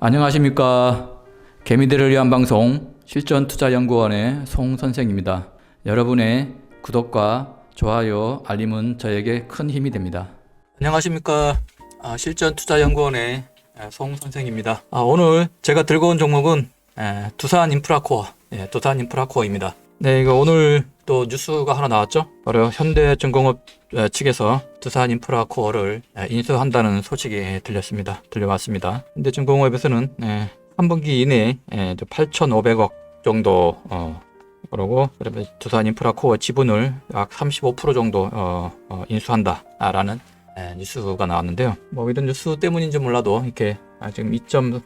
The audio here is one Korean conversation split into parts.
안녕하십니까. 개미들을 위한 방송 실전투자연구원의 송 선생입니다. 여러분의 구독과 좋아요, 알림은 저에게 큰 힘이 됩니다. 안녕하십니까. 아, 실전투자연구원의 아, 송 선생입니다. 아, 오늘 제가 들고 온 종목은 에, 두산 인프라코어, 예, 두산 인프라코어입니다. 네, 이거 오늘 또 뉴스가 하나 나왔죠? 바로 현대중공업 에, 측에서 두산 인프라 코어를 에, 인수한다는 소식이 들렸습니다. 들려왔습니다. 현대중공업에서는 에, 한 분기 이내에 에, 8,500억 정도 어, 그러고 그러면 두산 인프라 코어 지분을 약 35% 정도 어, 어, 인수한다라는 에, 뉴스가 나왔는데요. 뭐 이런 뉴스 때문인지 몰라도 이렇게 아, 지금 2.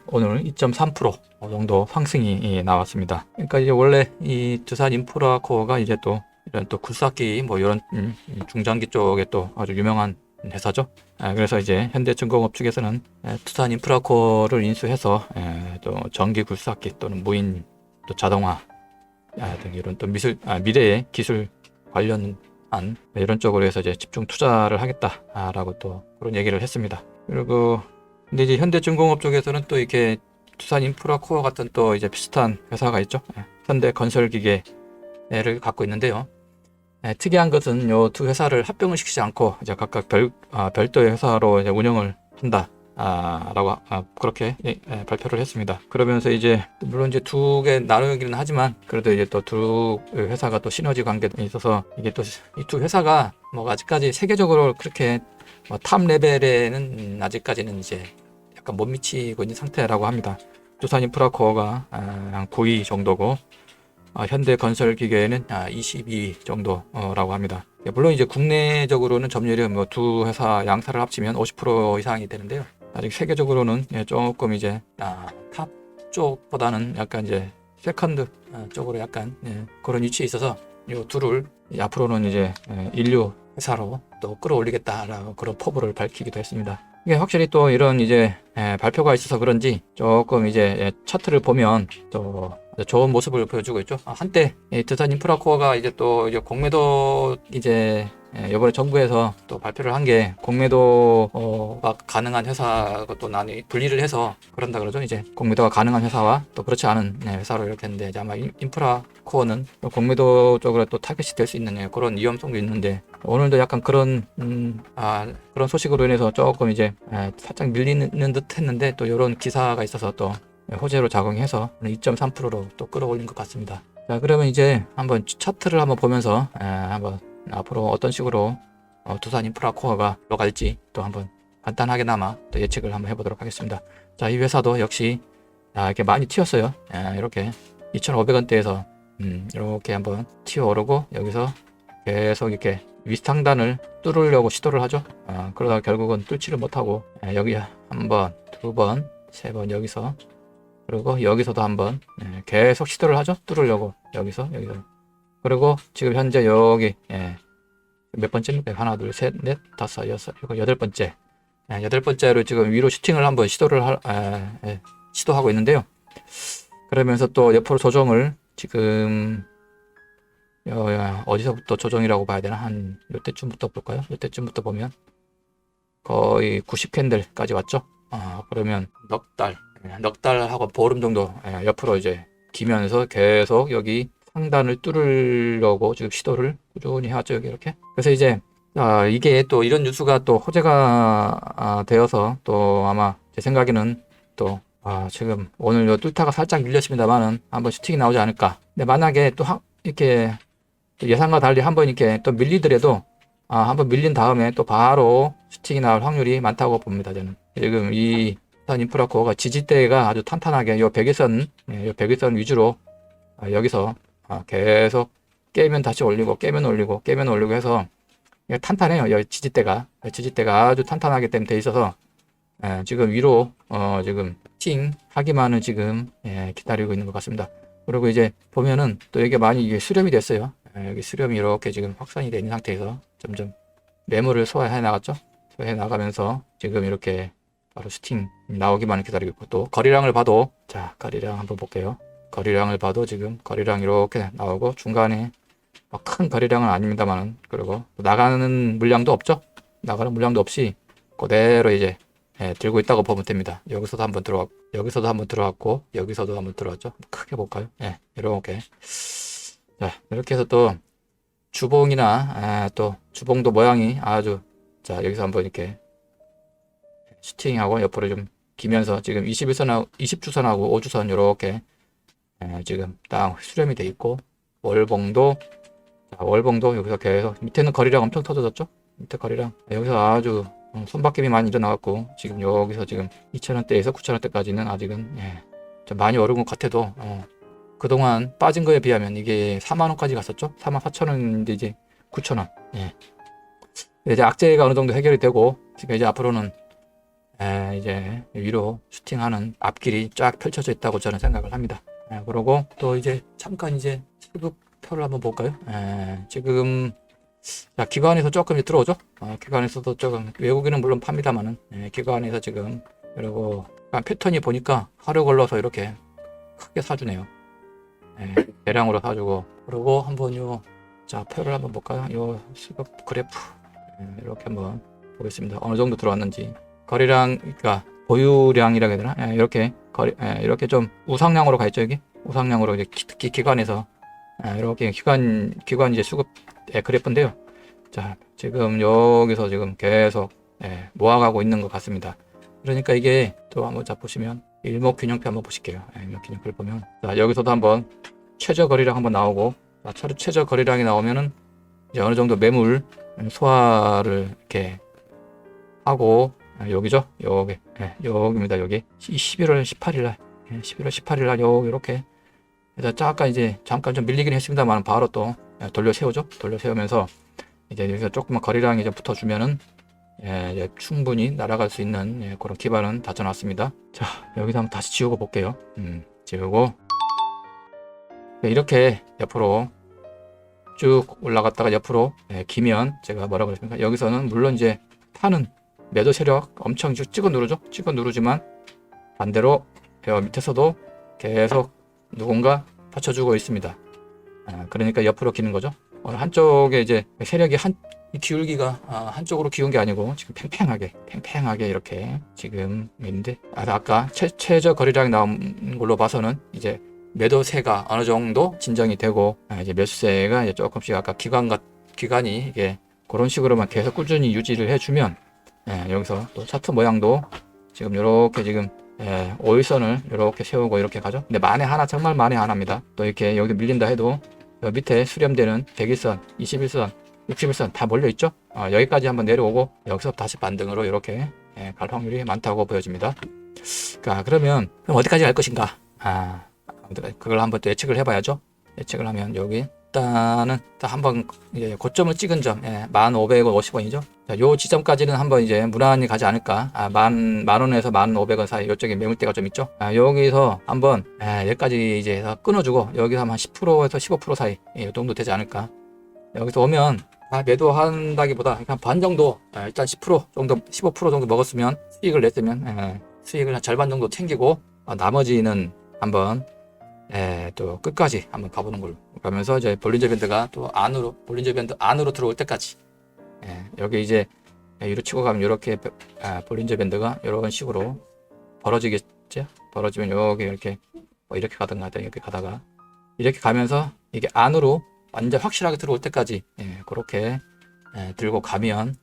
오늘 2.3% 정도 상승이 예, 나왔습니다. 그러니까 이제 원래 이 두산 인프라 코어가 이제 또 이런 또 굴삭기 뭐 이런 음, 중장기 쪽에 또 아주 유명한 회사죠. 아, 그래서 이제 현대중공업 측에서는 에, 두산 인프라코어를 인수해서 에, 또 전기 굴삭기 또는 무인 또 자동화 아, 등 이런 또 미술 아, 미래의 기술 관련 한 이런 쪽으로 해서 이제 집중 투자를 하겠다라고 또 그런 얘기를 했습니다. 그리고 근데 이제 현대중공업 쪽에서는 또 이렇게 두산 인프라 코어 같은 또 이제 비슷한 회사가 있죠. 예, 현대 건설기계를 갖고 있는데요. 예, 특이한 것은 요 두 회사를 합병을 시키지 않고 이제 각각 별 아, 별도의 회사로 이제 운영을 한다. 아, 라고 아, 그렇게 예, 예, 발표를 했습니다. 그러면서 이제 물론 이제 두 개 나누기는 하지만 그래도 이제 또 두 회사가 또 시너지 관계가 있어서 이게 또 이 두 회사가 뭐 아직까지 세계적으로 그렇게 뭐탑 레벨에는 음, 아직까지는 이제 약간 못 미치고 있는 상태라고 합니다. 두산 인프라코어가 아, 한 9위 정도고 아, 현대건설기계는 아, 22위 정도라고 합니다. 예, 물론 이제 국내적으로는 점유율이 뭐두 회사 양사를 합치면 50% 이상이 되는데요. 아직 세계적으로는 예, 조금 이제 아, 탑 쪽보다는 약간 이제 세컨드 아, 쪽으로 약간 예, 그런 위치에 있어서 이 둘을 이 앞으로는 이제 예, 인류 회사로 또 끌어올리겠다라고 그런 포부를 밝히기도 했습니다. 이게 확실히 또 이런 이제 예, 발표가 있어서 그런지 조금 이제 예, 차트를 보면 또 좋은 모습을 보여주고 있죠. 아, 한때 이 두산 인프라코어가 이제 또 이제 공매도 이제 예, 이번에 정부에서 또 발표를 한 게 공매도가 가능한 회사가 또 나뉘 분리를 해서 그런다 그러죠. 이제 공매도가 가능한 회사와 또 그렇지 않은 예, 회사로 이렇게 했는데 아마 인- 인프라 코어는 공매도 쪽으로 또 타겟이 될 수 있는 예, 그런 위험성도 있는데 오늘도 약간 그런 음, 아, 그런 소식으로 인해서 조금 이제 예, 살짝 밀리는 듯 했는데 또 이런 기사가 있어서 또 호재로 작용해서 2.3%로 또 끌어올린 것 같습니다. 자 그러면 이제 한번 차트를 한번 보면서 에, 한번 앞으로 어떤 식으로 어, 두산 인프라 코어가 들어갈지 또 한번 간단하게나마 또 예측을 한번 해보도록 하겠습니다. 자 이 회사도 역시 아, 이렇게 많이 튀었어요. 에, 이렇게 2,500원대에서 음, 이렇게 한번 튀어 오르고 여기서 계속 이렇게 윗상단을 뚫으려고 시도를 하죠. 아, 그러다가 결국은 뚫지를 못하고 에, 여기 한 번, 두 번, 세 번 여기서 그리고 여기서도 한번 예, 계속 시도를 하죠. 뚫으려고 여기서 여기서 그리고 지금 현재 여기 예, 몇 번째입니까? 하나, 둘, 셋, 넷, 다섯, 여섯, 일곱, 여덟 번째 예, 여덟 번째로 지금 위로 슈팅을 한번 시도를 할, 예, 예, 시도하고 있는데요. 그러면서 또 옆으로 조정을 지금 여, 여, 어디서부터 조정이라고 봐야 되나 한 요때쯤부터 볼까요? 요때쯤부터 보면 거의 90 캔들까지 왔죠. 아 그러면 넉 달, 예, 넉 달하고 보름 정도 예, 옆으로 이제 기면서 계속 여기 상단을 뚫으려고 지금 시도를 꾸준히 하죠 여기 이렇게. 그래서 이제 아, 이게 또 이런 뉴스가 또 호재가 아, 되어서 또 아마 제 생각에는 또 아, 지금 오늘 요 뚫다가 살짝 밀렸습니다만은 한번 슈팅이 나오지 않을까. 근데 만약에 또 하, 이렇게 또 예상과 달리 한번 이렇게 또 밀리더라도 아, 한번 밀린 다음에 또 바로 슈팅이 나올 확률이 많다고 봅니다. 저는 지금 이 산 인프라 코어가 지지대가 아주 탄탄하게 요 백일선, 예, 요 백일선 위주로 아, 여기서 아, 계속 깨면 다시 올리고 깨면 올리고 깨면 올리고 해서 탄탄해요. 여 지지대가 지지대가 아주 탄탄하게 돼 있어서 예, 지금 위로 어, 지금 팅 하기만은 지금 예, 기다리고 있는 것 같습니다. 그리고 이제 보면은 또 이게 많이 이게 수렴이 됐어요. 예, 여기 수렴이 이렇게 지금 확산이 된 상태에서 점점 매물을 소화해 나갔죠. 소화해 나가면서 지금 이렇게 바로 슈팅 나오기만 기다리고 있고 또 거리량을 봐도 자 거리량 한번 볼게요. 거리량을 봐도 지금 거리량 이렇게 나오고 중간에 막큰 거리량은 아닙니다만은 그리고 나가는 물량도 없죠. 나가는 물량도 없이 그대로 이제 예, 들고 있다고 보면 됩니다. 여기서도 한번 들어왔, 여기서도 한번 들어왔고, 여기서도 한번 들어왔죠. 크게 볼까요? 예, 이렇게. 자, 이렇게 해서 또 주봉이나, 아, 또 주봉도 모양이 아주, 자, 여기서 한번 이렇게 슈팅하고 옆으로 좀 기면서 지금 21선하고, 20주선하고 5주선 이렇게 예, 지금 딱 수렴이 돼 있고, 월봉도, 자, 월봉도 여기서 계속, 밑에는 거리랑 엄청 터져졌죠? 밑에 거리랑. 여기서 아주 어, 손바뀜이 많이 일어나갖고 지금 여기서 지금 2,000원대에서 9,000원대까지는 아직은 예, 좀 많이 오른 것 같아도 어, 그동안 빠진 거에 비하면 이게 4만 원까지 갔었죠. 4만 4천 원인데 이제 9천 원. 예. 이제 악재가 어느 정도 해결이 되고 지금 이제 앞으로는 에, 이제 위로 슈팅하는 앞길이 쫙 펼쳐져 있다고 저는 생각을 합니다. 예, 그러고 또 이제 잠깐 이제 시급표를 한번 볼까요? 예, 지금 자, 기관에서 조금 들어오죠? 어, 기관에서도 조금, 외국인은 물론 팝니다만은, 예, 기관에서 지금, 그리고, 패턴이 보니까 하루 걸러서 이렇게 크게 사주네요. 예, 대량으로 사주고, 그리고 한번 요, 자, 표를 한번 볼까요? 요 수급 그래프. 예, 이렇게 한번 보겠습니다. 어느 정도 들어왔는지. 거리량, 그러니까 보유량이라 해야 되나? 예, 이렇게, 거리, 예, 이렇게 좀 우상량으로 가 있죠, 여기? 우상량으로 이제 기- 특히 기관에서, 예, 이렇게 기관, 기관 이제 수급 예, 그래프인데요. 자, 지금 여기서 지금 계속 예, 모아가고 있는 것 같습니다. 그러니까 이게 또 한번 자 보시면 일목균형표 한번 보실게요. 예, 일목균형표를 보면 자 여기서도 한번 최저 거리량 한번 나오고 자, 최- 최저 거리량이 나오면은 이제 어느 정도 매물 소화를 이렇게 하고 아, 여기죠 여기 예, 여기입니다 여기 11월 18일 날 예, 11월 18일 날 이렇게 그래서 잠깐 이제 잠깐 좀 밀리긴 했습니다만 바로 또 예, 돌려 세우죠. 돌려 세우면서 이제 여기서 조금만 거리량이 좀 붙어주면은 예, 이제 충분히 날아갈 수 있는 예, 그런 기반은 다져놨습니다. 자 여기서 한번 다시 지우고 볼게요. 음, 지우고 네, 이렇게 옆으로 쭉 올라갔다가 옆으로 예, 기면 제가 뭐라 그랬습니까? 여기서는 물론 이제 타는 매도 세력 엄청 쭉 찍어 누르죠. 찍어 누르지만 반대로 여 밑에서도 계속 누군가 받쳐주고 있습니다. 아, 그러니까 옆으로 기는 거죠. 어느 한쪽에 이제 세력이 한, 이 기울기가 아, 한쪽으로 기운 게 아니고 지금 팽팽하게, 팽팽하게 이렇게 지금 있는데, 아, 아까 최, 최저 거리량이 나온 걸로 봐서는 이제 매도세가 어느 정도 진정이 되고, 아, 이제 매수세가 이제 조금씩 아까 기관과 기관이 이게 그런 식으로만 계속 꾸준히 유지를 해주면, 예, 여기서 또 차트 모양도 지금 이렇게 지금 예, 5일선을 이렇게 세우고 이렇게 가죠. 근데 만에 하나 정말 만에 하나입니다. 또 이렇게 여기 밀린다 해도 여 밑에 수렴되는 101선, 21선, 61선 다 몰려 있죠. 어, 여기까지 한번 내려오고 여기서 다시 반등으로 이렇게 예, 갈 확률이 많다고 보여집니다. 자, 그러면 그럼 어디까지 갈 것인가? 아, 그걸 한번 또 예측을 해봐야죠. 예측을 하면 여기 일단은 딱 한번 이제 고점을 찍은 점, 예, 1,550원이죠. 자, 요 지점까지는 한번 이제 무난히 가지 않을까. 아, 만, 만 원에서 만 오백 원 사이 요쪽에 매물대가 좀 있죠. 아, 여기서 한번, 아, 여기까지 이제 끊어주고, 여기서 한 10%에서 15% 사이, 예, 요 정도 되지 않을까. 여기서 오면, 아, 매도한다기보다 한 반 정도, 아, 일단 10% 정도, 15% 정도 먹었으면, 수익을 냈으면, 예, 수익을 한 절반 정도 챙기고, 아, 나머지는 한번, 예, 또 끝까지 한번 가보는 걸로. 가면서 이제 볼린저 밴드가 또 안으로, 볼린저 밴드 안으로 들어올 때까지, 예, 여기 이제 위로 치고 가면 이렇게 아, 볼린저 밴드가 이런 식으로 벌어지겠죠? 벌어지면 여기 이렇게 뭐 이렇게 가든가 하든 이렇게 가다가 이렇게 가면서 이게 안으로 완전 확실하게 들어올 때까지 예, 그렇게 예, 들고 가면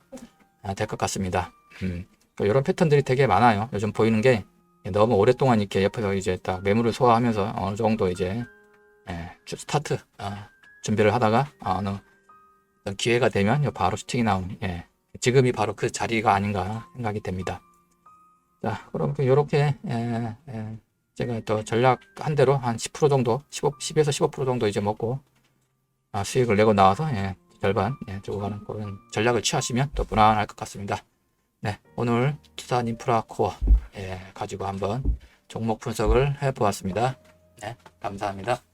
아, 될것 같습니다. 음, 이런 패턴들이 되게 많아요. 요즘 보이는 게 너무 오랫동안 이렇게 옆에서 이제 딱 매물을 소화하면서 어느 정도 이제 예, 주- 스타트 아, 준비를 하다가 아, 어느 기회가 되면 바로 슈팅이 나오는 예. 지금이 바로 그 자리가 아닌가 생각이 됩니다. 자, 그럼 이렇게 예, 예, 제가 또 전략 한 대로 한 10% 정도, 15, 10에서 15% 정도 이제 먹고 아, 수익을 내고 나와서 예, 절반 예, 주고 가는 그런 전략을 취하시면 또 무난할 것 같습니다. 네, 오늘 투산 인프라 코어 예, 가지고 한번 종목 분석을 해보았습니다. 네, 감사합니다.